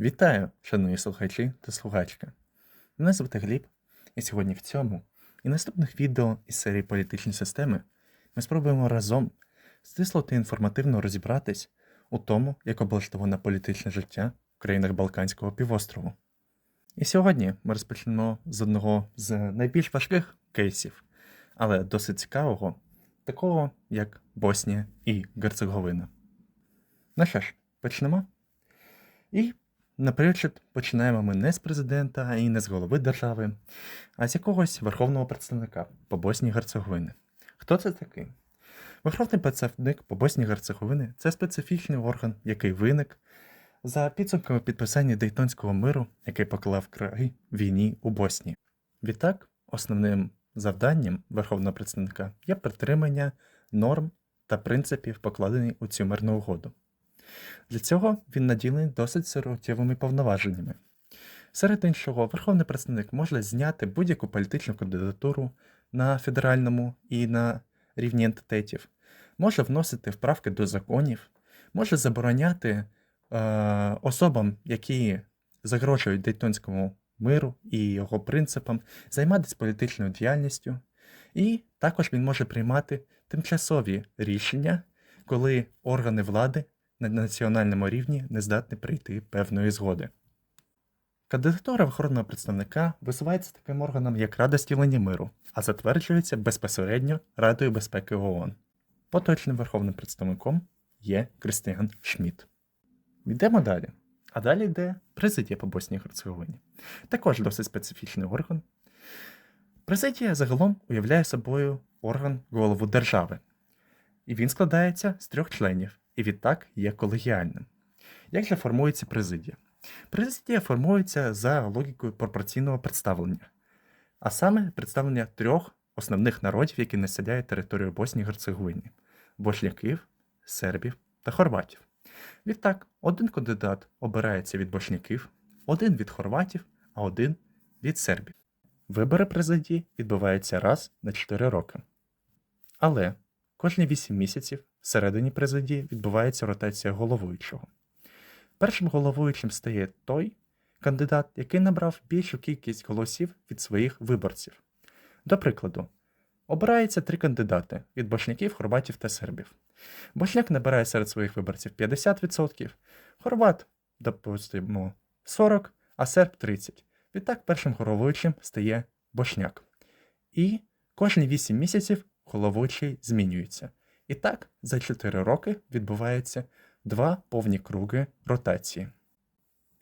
Вітаю, шановні слухачі та слухачки. Мене звати Гліб, і сьогодні в цьому і наступних відео із серії політичні системи ми спробуємо разом стисло та інформативно розібратись у тому, як облаштоване політичне життя в країнах Балканського півострову. І сьогодні ми розпочнемо з одного з найбільш важких кейсів, але досить цікавого, такого як Боснія і Герцеговина. Ну що ж, почнемо? І Наприклад, починаємо ми не з президента і не з голови держави, а з якогось верховного представника по Боснії Герцеговини. Хто це такий? Верховний представник по Боснії Герцеговини це специфічний орган, який виник за підсумками підписання Дейтонського миру, який поклав край війні у Боснії. Відтак, основним завданням верховного представника є притримання норм та принципів, покладених у цю мирну угоду. Для цього він наділений досить суттєвими повноваженнями. Серед іншого, Верховний представник може зняти будь-яку політичну кандидатуру на федеральному і на рівні ентитетів, може вносити вправки до законів, може забороняти е, особам, які загрожують Дейтонському миру і його принципам, займатися політичною діяльністю, і також він може приймати тимчасові рішення, коли органи влади на національному рівні не здатні прийти певної згоди. Кандидатура охоронного представника висувається таким органом, як Рада стілення миру, а затверджується безпосередньо Радою безпеки ООН. Поточним верховним представником є Кристіан Шмідт. Йдемо далі. А далі йде президія по Боснії Герцеговині. Також досить специфічний орган. Президія загалом уявляє собою орган голову держави, і він складається з трьох членів і відтак є колегіальним. Як же формується президія? Президія формується за логікою пропорційного представлення, а саме представлення трьох основних народів, які населяють територію Боснії і Герцеговини бошляків, сербів та хорватів. Відтак, один кандидат обирається від бошляків, один від хорватів, а один від сербів. Вибори президії відбуваються раз на 4 роки. Але кожні 8 місяців Всередині президії відбувається ротація головуючого. Першим головуючим стає той кандидат, який набрав більшу кількість голосів від своїх виборців. До прикладу, обирається три кандидати від бошняків, хорватів та сербів. Бошняк набирає серед своїх виборців 50%, хорват, допустимо, 40%, а серб 30%. Відтак першим головуючим стає бошняк. І кожні 8 місяців головуючий змінюється. І так, за 4 роки відбувається два повні круги ротації.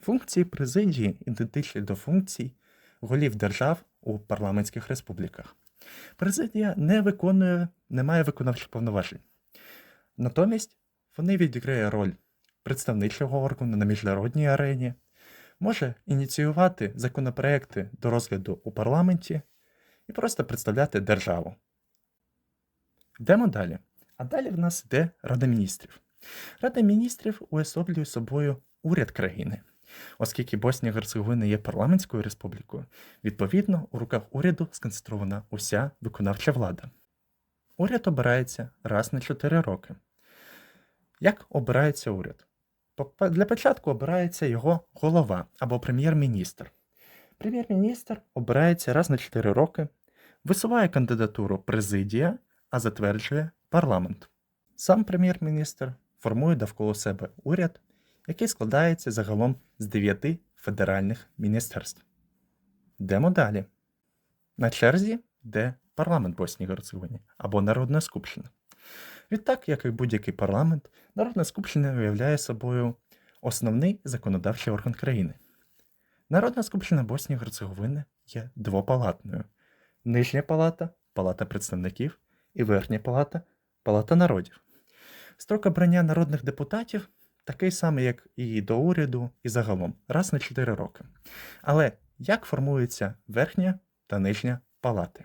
Функції президії ідентичні до функцій голів держав у парламентських республіках. Президія не виконує, не має виконавчих повноважень. Натомість вони відіграє роль представничого органу на міжнародній арені, може ініціювати законопроекти до розгляду у парламенті і просто представляти державу. Йдемо далі. А далі в нас йде Рада міністрів. Рада міністрів уособлює собою уряд країни. Оскільки Боснія Герцеговина є парламентською республікою, відповідно, у руках уряду сконцентрована уся виконавча влада. Уряд обирається раз на 4 роки. Як обирається уряд? Для початку обирається його голова або прем'єр-міністр. Прем'єр-міністр обирається раз на 4 роки, висуває кандидатуру президія, а затверджує парламент. Сам прем'єр-міністр формує довкола себе уряд, який складається загалом з дев'яти федеральних міністерств. Йдемо далі. На черзі йде парламент Боснії Герцеговини або Народна Скупщина. Відтак, як і будь-який парламент, Народна Скупщина уявляє собою основний законодавчий орган країни. Народна Скупщина Боснії Герцеговини є двопалатною. Нижня палата палата представників і верхня палата Палата народів. Строк обрання народних депутатів такий самий, як і до уряду, і загалом, раз на 4 роки. Але як формується верхня та нижня палати?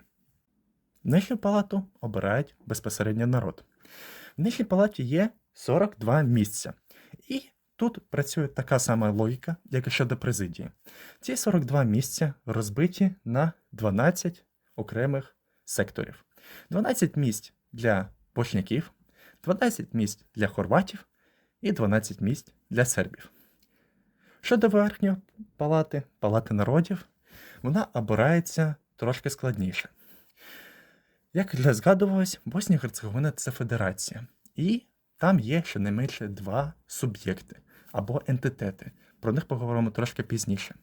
Нижню палату обирають безпосередньо народ. В нижній палаті є 42 місця. І тут працює така сама логіка, як і щодо президії. Ці 42 місця розбиті на 12 окремих секторів. 12 місць для бошняків, 12 місць для хорватів і 12 місць для сербів. Щодо верхньої палати, палати народів, вона обирається трошки складніше. Як вже згадувалось, Боснія Герцеговина це федерація, і там є щонайменше два суб'єкти або ентитети. Про них поговоримо трошки пізніше.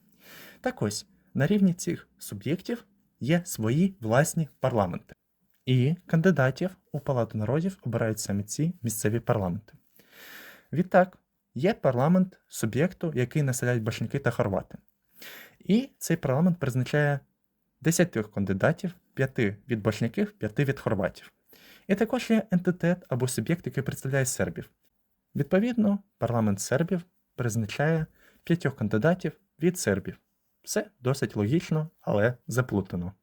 Так ось, на рівні цих суб'єктів є свої власні парламенти. І кандидатів у Палату народів обирають саме ці місцеві парламенти. Відтак, є парламент суб'єкту, який населяють башняки та хорвати. І цей парламент призначає 10 кандидатів, 5 від башняків, 5 від хорватів. І також є ентитет або суб'єкт, який представляє сербів. Відповідно, парламент сербів призначає 5 кандидатів від сербів. Все досить логічно, але заплутано.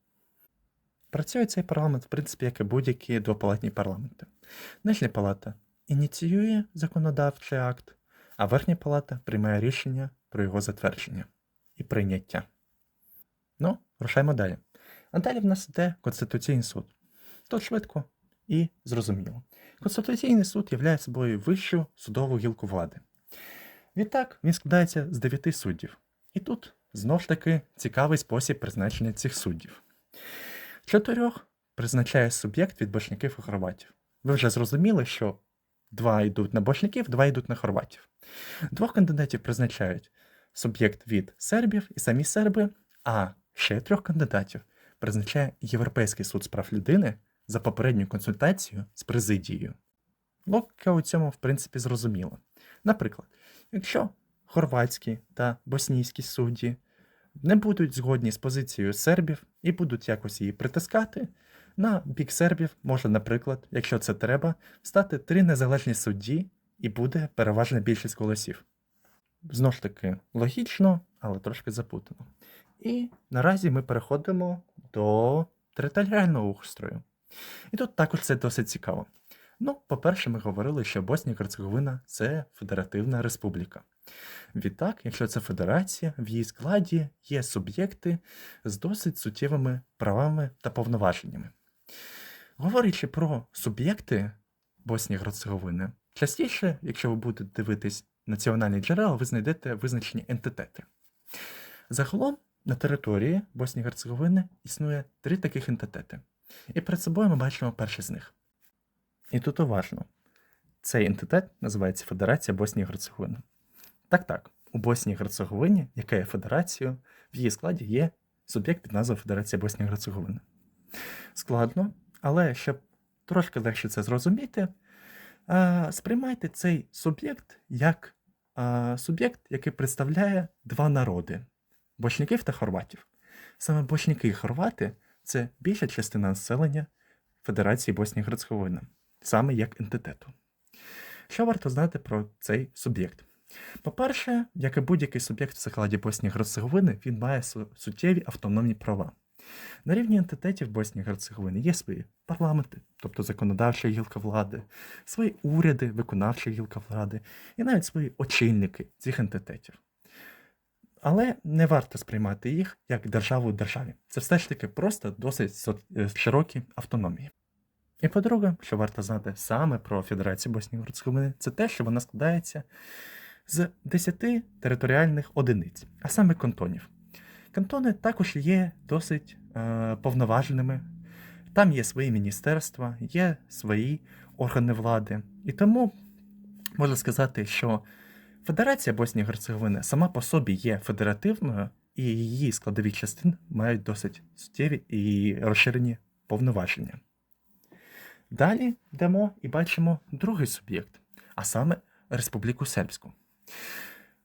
Працює цей парламент, в принципі, як і будь-які двопалатні парламенти. Нижня палата ініціює законодавчий акт, а верхня палата приймає рішення про його затвердження і прийняття. Ну, рушаємо далі. А далі в нас йде Конституційний суд. Тут швидко і зрозуміло. Конституційний суд являє собою вищу судову гілку влади. Відтак, він складається з дев'яти суддів. І тут знов ж таки цікавий спосіб призначення цих суддів. Чотирьох призначає суб'єкт від башняків і хорватів. Ви вже зрозуміли, що два йдуть на башняків, два йдуть на хорватів. Двох кандидатів призначають суб'єкт від сербів і самі серби, а ще трьох кандидатів призначає Європейський суд з прав людини за попередню консультацію з президією. Логіка у цьому, в принципі, зрозуміла. Наприклад, якщо хорватські та боснійські судді не будуть згодні з позицією сербів і будуть якось її притискати, на бік сербів може, наприклад, якщо це треба, стати три незалежні судді і буде переважна більшість голосів. Знову ж таки, логічно, але трошки запутано. І наразі ми переходимо до територіального устрою. І тут також це досить цікаво. Ну, по-перше, ми говорили, що Боснія і Герцеговина це федеративна республіка. Відтак, якщо це федерація, в її складі є суб'єкти з досить суттєвими правами та повноваженнями. Говорячи про суб'єкти Боснії Герцеговини, частіше, якщо ви будете дивитись національні джерела, ви знайдете визначені ентитети. Загалом на території Боснії Герцеговини існує три таких ентитети. І перед собою ми бачимо перший з них. І тут уважно. Цей ентитет називається Федерація Боснії Герцеговини. Так так, у Боснії Герцеговині, яка є федерацією, в її складі є суб'єкт під назвою Федерація Боснії Герцеговини. Складно, але щоб трошки легше це зрозуміти, сприймайте цей суб'єкт як суб'єкт, який представляє два народи бочників та хорватів. Саме бочники і хорвати це більша частина населення Федерації Боснії Герцеговини, саме як ентитету. Що варто знати про цей суб'єкт? По-перше, як і будь-який суб'єкт в закладі Боснії Герцеговини, він має суттєві автономні права. На рівні ентитетів Боснії Герцеговини є свої парламенти, тобто законодавча гілка влади, свої уряди, виконавча гілка влади, і навіть свої очільники цих ентитетів. Але не варто сприймати їх як державу у державі. Це все ж таки просто досить широкі автономії. І по-друге, що варто знати саме про Федерацію Боснії Герцеговини, це те, що вона складається з 10 територіальних одиниць, а саме кантонів. Кантони також є досить е, повноваженими, там є свої міністерства, є свої органи влади. І тому можна сказати, що Федерація Боснії і Герцеговини сама по собі є федеративною, і її складові частини мають досить суттєві і розширені повноваження. Далі йдемо і бачимо другий суб'єкт, а саме Республіку Сербську.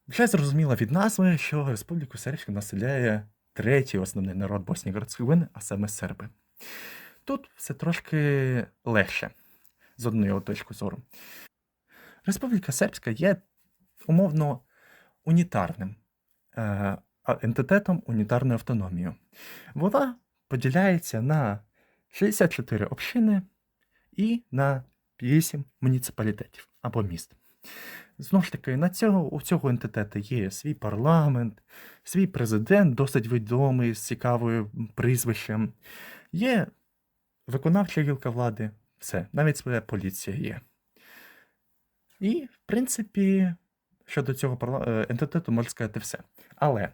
Вже зрозуміло від назви, що Республіку Сербську населяє третій основний народ Боснії Герцеговини, а саме серби. Тут все трошки легше, з одної точки зору. Республіка Сербська є умовно унітарним е, ентитетом унітарною автономією. Вона поділяється на 64 общини і на 8 муніципалітетів або міст. Знову ж таки, на цього, у цього ентитету є свій парламент, свій президент, досить відомий з цікавою прізвищем. Є виконавча гілка влади, все, навіть своя поліція є. І, в принципі, щодо цього е, ентитету можу сказати все. Але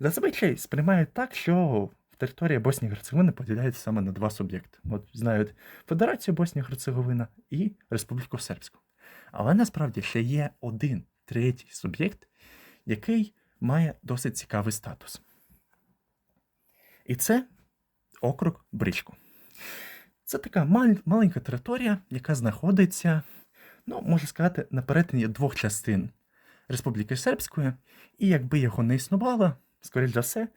зазвичай сприймають так, що територія Боснії Герцеговини поділяється саме на два суб'єкти. От знають Федерацію Боснія Герцеговина і Республіку Сербську. Але насправді ще є один третій суб'єкт, який має досить цікавий статус. І це округ Бричко. Це така маленька територія, яка знаходиться, ну, можна сказати, на перетині двох частин Республіки Сербської, і якби його не існувало, скоріш за все,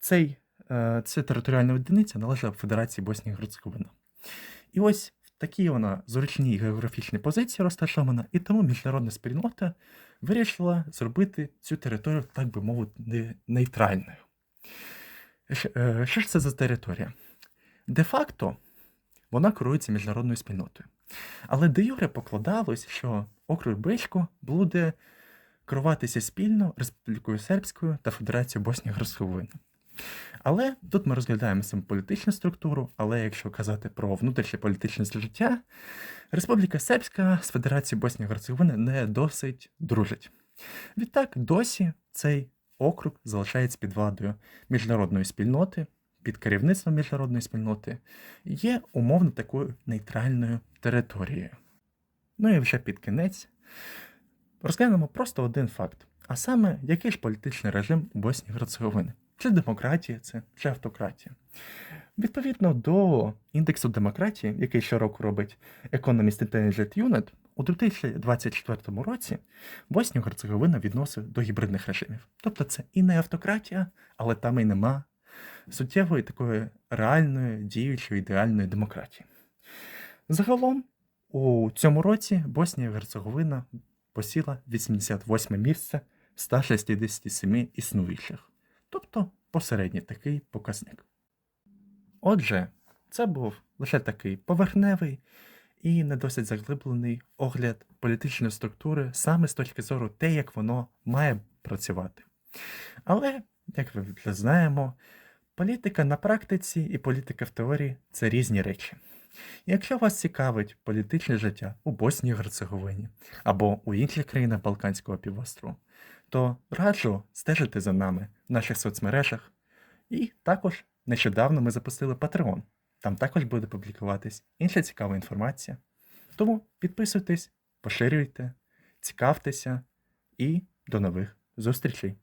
цей, е, ця територіальна одиниця належала Федерації Боснії і Герцеговина. І ось такій вона зручній географічній позиції розташована, і тому міжнародна спільнота вирішила зробити цю територію, так би мовити, нейтральною. Е, Що ж це за територія? Де-факто вона керується міжнародною спільнотою. Але де юре покладалось, що округ Бричко буде керуватися спільно Республікою Сербською та Федерацією Боснії Герцеговини. Але тут ми розглядаємо саме політичну структуру, але якщо казати про внутрішнє політичне життя, Республіка Сербська з Федерацією Боснії Герцеговини не досить дружить. Відтак, досі цей округ залишається під владою міжнародної спільноти, під керівництвом міжнародної спільноти, є умовно такою нейтральною територією. Ну і вже під кінець розглянемо просто один факт: а саме, який ж політичний режим у Боснії Герцеговини? Чи демократія це, чи автократія? Відповідно до індексу демократії, який щороку робить Economist Intelligent Unit, у 2024 році Боснію Герцеговина відносить до гібридних режимів. Тобто це і не автократія, але там і нема суттєвої такої реальної, діючої, ідеальної демократії. Загалом, у цьому році Боснія Герцеговина посіла 88 місце 167 існуючих, тобто посередній такий показник. Отже, це був лише такий поверхневий і не досить заглиблений огляд політичної структури саме з точки зору те, як воно має працювати. Але, як ви вже знаємо, політика на практиці і політика в теорії це різні речі. Якщо вас цікавить політичне життя у Боснії і Герцеговині або у інших країнах Балканського півострову, то раджу стежити за нами в наших соцмережах. І також нещодавно ми запустили Patreon. Там також буде публікуватись інша цікава інформація. Тому підписуйтесь, поширюйте, цікавтеся і до нових зустрічей!